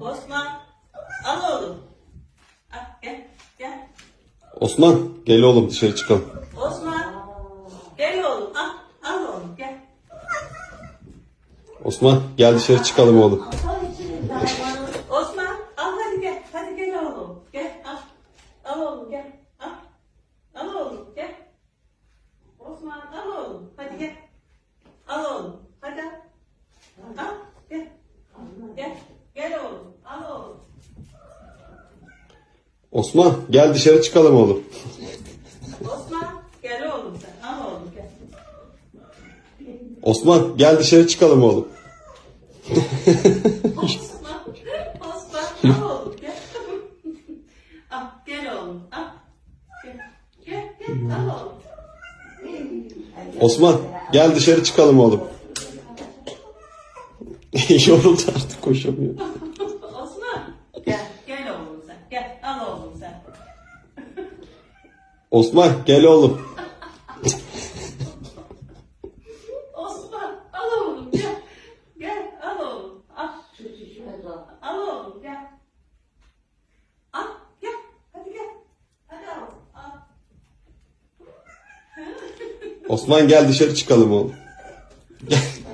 Osman. Al oğlum. Al gel. Gel. Osman gel oğlum dışarı çıkalım. Osman. Gel oğlum. Al. Al oğlum gel. Osman gel dışarı çıkalım oğlum. Osman. Al hadi gel. Hadi gel oğlum. Gel al. Al oğlum gel. Al. Al oğlum gel. Osman al oğlum. Hadi gel. Al oğlum. Hadi al. Al. Gel. Gel. Gel oğlum. Al oğlum. Osman gel dışarı çıkalım oğlum. Osman. Gel oğlum sen. Al oğlum gel. Osman gel dışarı çıkalım oğlum. Osman. Osman. Al oğlum gel. Al gel oğlum. Al. Gel. Gel. Gel. Al oğlum. Osman gel dışarı çıkalım oğlum. Yoruldu artık koşamıyor. Osman. Gel. Gel oğlum sen. Gel. Al oğlum sen. Osman gel oğlum. Osman. Al oğlum gel. Gel. Al oğlum. Al. Al oğlum gel. Al. Gel. Hadi gel. Hadi al. Al. Osman gel dışarı çıkalım oğlum.